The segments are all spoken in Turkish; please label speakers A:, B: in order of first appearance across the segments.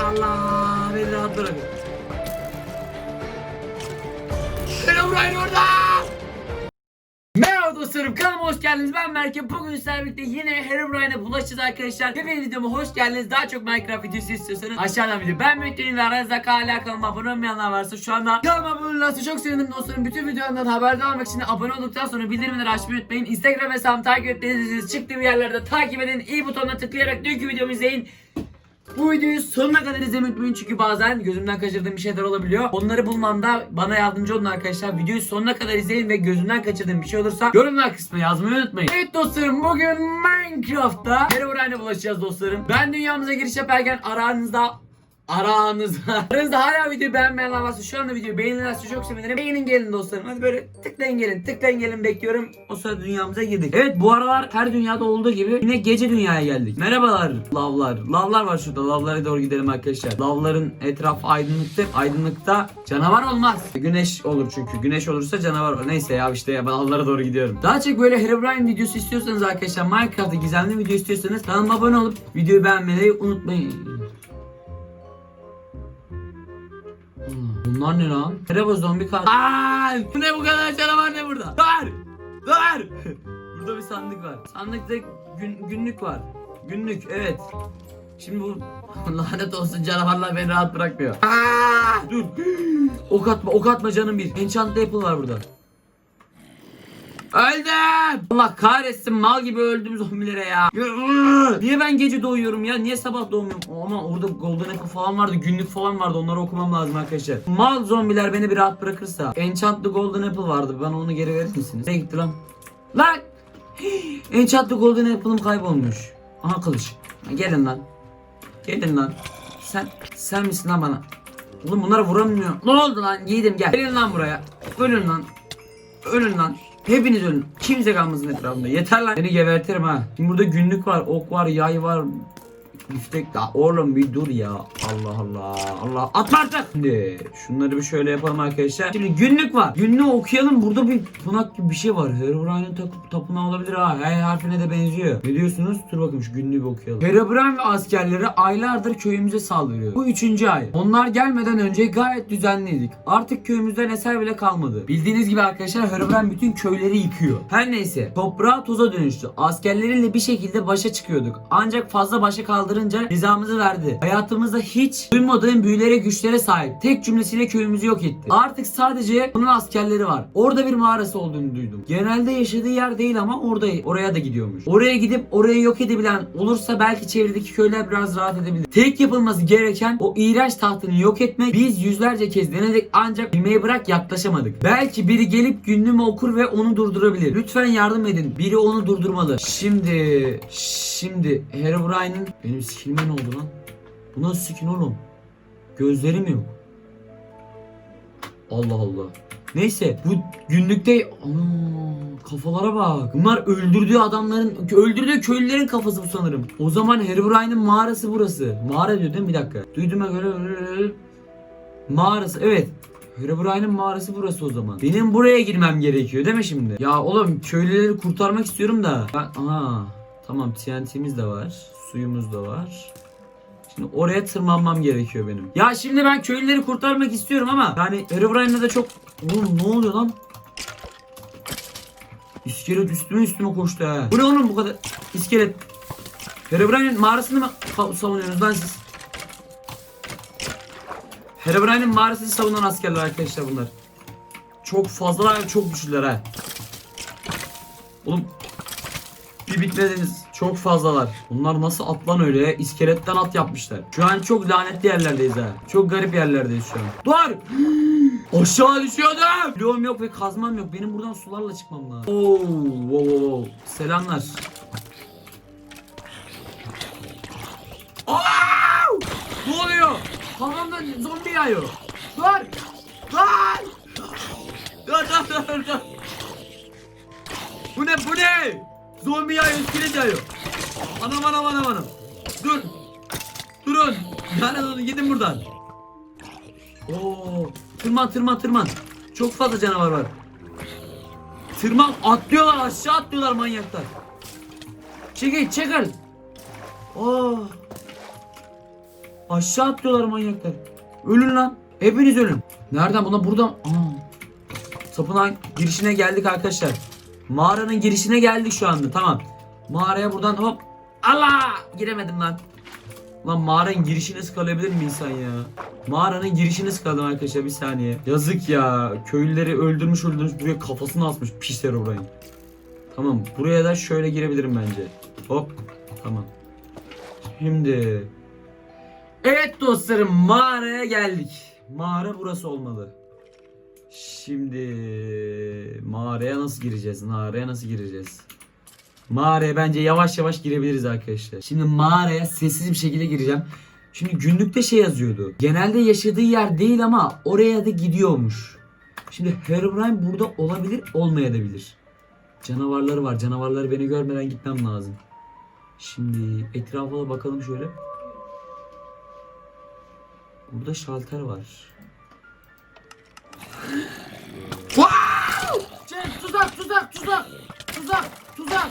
A: Allah beni rahat bırakın. Merhaba dostlarım kanalıma hoş geldiniz. Ben Berke. Bugün sizlerle birlikte yine Herobrine'e bulaşacağız arkadaşlar. Benim videoma hoş geldiniz. Daha çok Minecraft videosu istiyorsanız aşağıdan video ben Mehmet'in ve aranızda hala kanalıma abone olmayanlar varsa şu anda kanalıma abone olursa çok sevinirim dostlarım. Bütün videolarımdan haberdar olmak için abone olduktan sonra bildirimleri açmayı unutmayın. Instagram hesabımı takip ettiğiniz çıktığım yerlerde takip edin. İ butonuna tıklayarak dünkü videomu izleyin bu videoyu sonuna kadar izlemeyi unutmayın çünkü bazen gözümden kaçırdığım bir şeyler olabiliyor. Onları bulmamda bana yardımcı olun arkadaşlar. Videoyu sonuna kadar izleyin ve gözümden kaçırdığım bir şey olursa yorumlar kısmına yazmayı unutmayın. Evet dostlarım bugün Minecraft'ta Herobrine'e bulaşacağız dostlarım. Ben dünyamıza giriş yaparken aranızda Aranızda. Aranızda hala videoyu beğenmeyenler varsa şu anda videoyu beğenirlerse çok sevinirim. Beğenin gelin dostlarım. Hadi böyle tıklayın gelin tıklayın gelin bekliyorum. O sırada dünyamıza girdik. Evet bu aralar her dünyada olduğu gibi yine gece dünyaya geldik. Merhabalar lavlar. Lavlar var şurada. Lavlara doğru gidelim arkadaşlar. Lavların etrafı aydınlıktır. Aydınlıkta canavar olmaz. Güneş olur çünkü. Güneş olursa canavar olur. Neyse ya işte ya ben lavlara doğru gidiyorum. Daha çok böyle Herobrine videosu istiyorsanız arkadaşlar Minecraft'ta gizemli video istiyorsanız kanalıma abone olup videoyu beğenmeyi unutmayın. Bunlar ne lan? Merhaba zombi kar. Ay, bu ne bu kadar canavar ne burada? Dur! Dur! burada bir sandık var. Sandıkta gün, günlük var. Günlük evet. Şimdi bu lanet olsun canavarlar beni rahat bırakmıyor. Aa, dur. ok atma, ok atma canım bir. Enchanted apple var burada. Öldüm. Allah kahretsin mal gibi öldüm zombilere ya. Niye ben gece doğuyorum ya? Niye sabah doğmuyorum? Ama orada golden apple falan vardı. Günlük falan vardı. Onları okumam lazım arkadaşlar. Mal zombiler beni bir rahat bırakırsa. Enchantlı golden apple vardı. Bana onu geri verir misiniz? Nereye gitti lan? Lan! Enchantlı golden apple'ım kaybolmuş. Aha kılıç. Gelin lan. Gelin lan. Sen sen misin lan bana? Oğlum bunlara vuramıyor. Ne oldu lan? Giydim gel. Gelin lan buraya. Ölün lan. Ölün lan. Hepiniz ölün. Kimse kalmasın etrafımda. Yeter lan. Seni gebertirim ha. Şimdi burada günlük var, ok var, yay var. Müftek da oğlum bir dur ya. Allah Allah. Allah atma artık. Şimdi şunları bir şöyle yapalım arkadaşlar. Şimdi günlük var. Günlüğü okuyalım. Burada bir tapınak gibi bir şey var. Herobrine'in tap tapınağı olabilir ha. H harfine de benziyor. Ne diyorsunuz? Dur bakayım şu günlüğü bir okuyalım. Herobrine ve askerleri aylardır köyümüze saldırıyor. Bu üçüncü ay. Onlar gelmeden önce gayet düzenliydik. Artık köyümüzden eser bile kalmadı. Bildiğiniz gibi arkadaşlar Herobrine bütün köyleri yıkıyor. Her neyse toprağa toza dönüştü. Askerleriyle bir şekilde başa çıkıyorduk. Ancak fazla başa kaldırınca nizamımızı verdi. Hayatımızda hiç duymadığım büyülere güçlere sahip. Tek cümlesiyle köyümüzü yok etti. Artık sadece onun askerleri var. Orada bir mağarası olduğunu duydum. Genelde yaşadığı yer değil ama orada oraya da gidiyormuş. Oraya gidip orayı yok edebilen olursa belki çevredeki köyler biraz rahat edebilir. Tek yapılması gereken o iğrenç tahtını yok etmek. Biz yüzlerce kez denedik ancak bilmeyi bırak yaklaşamadık. Belki biri gelip günlüğümü okur ve onu durdurabilir. Lütfen yardım edin. Biri onu durdurmalı. Şimdi şimdi Herobrine'in benim skillime ne oldu lan? Bu nasıl skin oğlum? Gözlerim yok. Allah Allah. Neyse bu günlükte Aa, kafalara bak. Bunlar öldürdüğü adamların öldürdüğü köylülerin kafası bu sanırım. O zaman Herobrine'in mağarası burası. Mağara diyor değil mi? Bir dakika. Duyduğuma göre mağarası evet. Herobrine'in mağarası burası o zaman. Benim buraya girmem gerekiyor değil mi şimdi? Ya oğlum köylüleri kurtarmak istiyorum da. Ben, aha tamam TNT'miz de var. Suyumuz da var. Şimdi oraya tırmanmam gerekiyor benim. Ya şimdi ben köylüleri kurtarmak istiyorum ama yani Herobrine'da da çok... Oğlum ne oluyor lan? İskelet üstüme üstüme koştu ha. Bu ne oğlum bu kadar? İskelet. Herobrine'in mağarasını mı savunuyorsunuz lan siz? Herobrine'in mağarasını savunan askerler arkadaşlar bunlar. Çok fazlalar çok güçlüler ha. Oğlum bir bitmediniz. Çok fazlalar. Bunlar nasıl at lan öyle? İskeletten at yapmışlar. Şu an çok lanetli yerlerdeyiz ha. Çok garip yerlerdeyiz şu an. Dur! Aşağı düşüyordum. Bloğum yok ve kazmam yok. Benim buradan sularla çıkmam lazım. Oo, wow, wow. Selamlar. Aa! Ne oluyor? Kafamdan zombi yağıyor. Dur! Dur! Dur dur dur dur. Bu ne bu ne? Zombi yağıyor, iskelet yağıyor. Anam anam anam anam. Dur. Durun. Yani gidin buradan. Oo. Tırman tırman tırman. Çok fazla canavar var. Tırman atlıyorlar aşağı atlıyorlar manyaklar. Çekil çekil. Oh. Aşağı atlıyorlar manyaklar. Ölün lan. Hepiniz ölün. Nereden buna buradan? Aa. Tapınağın girişine geldik arkadaşlar. Mağaranın girişine geldik şu anda. Tamam. Mağaraya buradan hop. Allah! Giremedim lan. Lan mağaranın girişini sıkalabilir mi insan ya? Mağaranın girişini sıkalım arkadaşlar bir saniye. Yazık ya. Köylüleri öldürmüş öldürmüş buraya kafasını asmış pisler orayı. Tamam buraya da şöyle girebilirim bence. Hop. Tamam. Şimdi. Evet dostlarım mağaraya geldik. Mağara burası olmalı. Şimdi mağaraya nasıl gireceğiz? Mağaraya nasıl gireceğiz? Mağaraya bence yavaş yavaş girebiliriz arkadaşlar. Şimdi mağaraya sessiz bir şekilde gireceğim. Şimdi günlükte şey yazıyordu. Genelde yaşadığı yer değil ama oraya da gidiyormuş. Şimdi Herobrine burada olabilir, olmayabilir. Canavarları var. Canavarları beni görmeden gitmem lazım. Şimdi etrafa bakalım şöyle. Burada şalter var. Cem tuzak tuzak tuzak. Tuzak tuzak.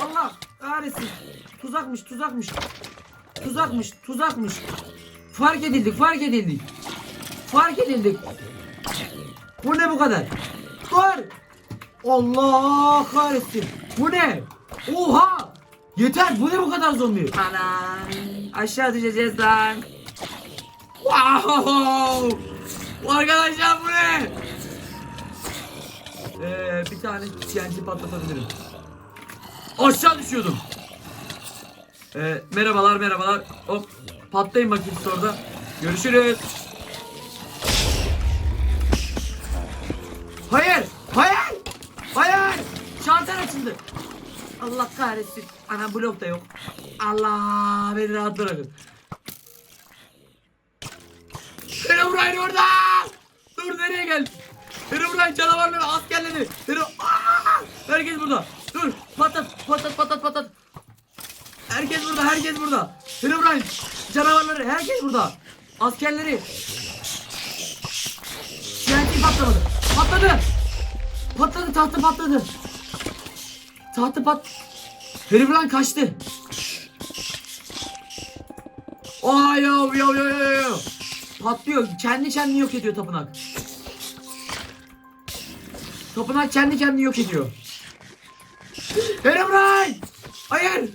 A: Allah kahretsin. Tuzakmış tuzakmış. Tuzakmış tuzakmış. Fark edildik fark edildik. Fark edildik. Bu ne bu kadar? Dur. Allah kahretsin. Bu ne? Oha! Yeter bu ne bu kadar zombi? Anam. Aşağı düşeceğiz lan. Wow! Arkadaşlar bu ne? Ee, bir tane TNT patlatabilirim. Aşağı düşüyordum. Ee, merhabalar merhabalar. Hop patlayın bakayım orada. Görüşürüz. Hayır! Hayır! Hayır! Şalter açıldı. Allah kahretsin. Ana blok da yok. Allah beni rahat bırakın. Herobrine orada! Dur nereye gel? Herobrine canavarları askerleri. Hero... Aa! Herkes burada. Dur patlat patlat patlat patlat. Herkes burada herkes burada. Herobrine canavarları herkes burada. Askerleri. TNT patlamadı. Patladı. Patladı tahtı patladı. Tahtı pat... Herobrine kaçtı. Aa yo yo yo yo yo. Patlıyor. Kendi kendini yok ediyor tapınak. Tapınak kendi kendini yok ediyor. Herobrine! Hayır!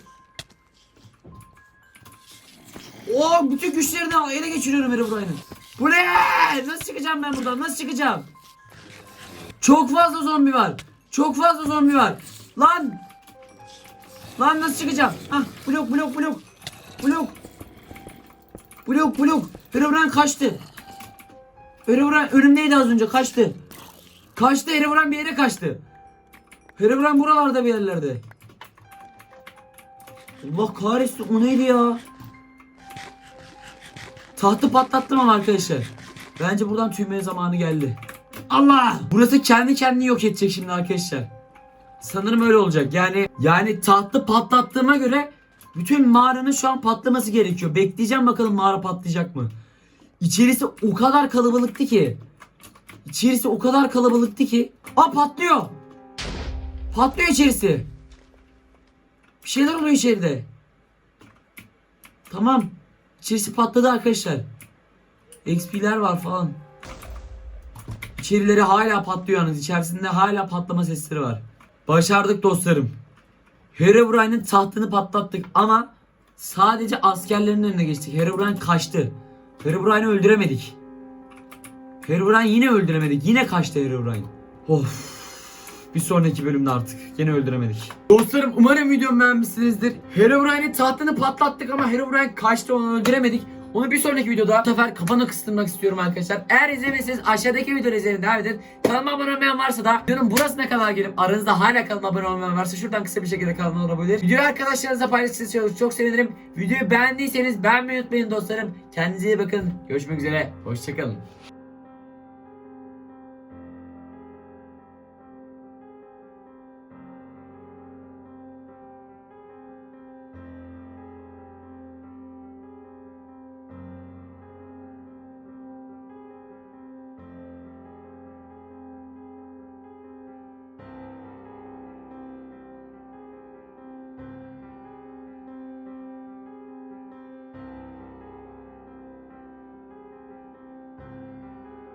A: Oo bütün güçlerini ele geçiriyorum Herobrine'ın. Bu ne? Nasıl çıkacağım ben buradan? Nasıl çıkacağım? Çok fazla zombi var. Çok fazla zombi var. Lan! Lan nasıl çıkacağım? Hah blok blok blok. Blok. Blok blok. Herobrine kaçtı. Herobrine önümdeydi az önce kaçtı. Kaçtı Herobrine bir yere kaçtı. Herobrine buralarda bir yerlerde. Allah kahretsin o neydi ya? Tahtı patlattım ama arkadaşlar. Bence buradan tüymeye zamanı geldi. Allah! Burası kendi kendini yok edecek şimdi arkadaşlar. Sanırım öyle olacak. Yani yani tahtı patlattığıma göre bütün mağaranın şu an patlaması gerekiyor. Bekleyeceğim bakalım mağara patlayacak mı? İçerisi o kadar kalabalıktı ki. İçerisi o kadar kalabalıktı ki. Aa patlıyor. Patlıyor içerisi. Bir şeyler oluyor içeride. Tamam. İçerisi patladı arkadaşlar. XP'ler var falan. İçerileri hala patlıyor yalnız. İçerisinde hala patlama sesleri var. Başardık dostlarım. Herobrine'in tahtını patlattık ama sadece askerlerin önüne geçtik. Herobrine kaçtı. Herobrine'i öldüremedik. Herobrine yine öldüremedik. Yine kaçtı Herobrine. Of. Bir sonraki bölümde artık. Yine öldüremedik. Dostlarım umarım videomu beğenmişsinizdir. Herobrine'in tahtını patlattık ama Herobrine kaçtı onu öldüremedik. Onu bir sonraki videoda bu sefer kafana kıstırmak istiyorum arkadaşlar. Eğer izlemediyseniz aşağıdaki videoları izleyin devam edin. Kanalıma abone olmayan varsa da videonun burasına kadar gelip aranızda hala kanalıma abone olmayan varsa şuradan kısa bir şekilde kanalıma abone olabilir. Videoyu arkadaşlarınızla paylaşırsanız çok sevinirim. Videoyu beğendiyseniz beğenmeyi unutmayın dostlarım. Kendinize iyi bakın. Görüşmek üzere. Hoşçakalın.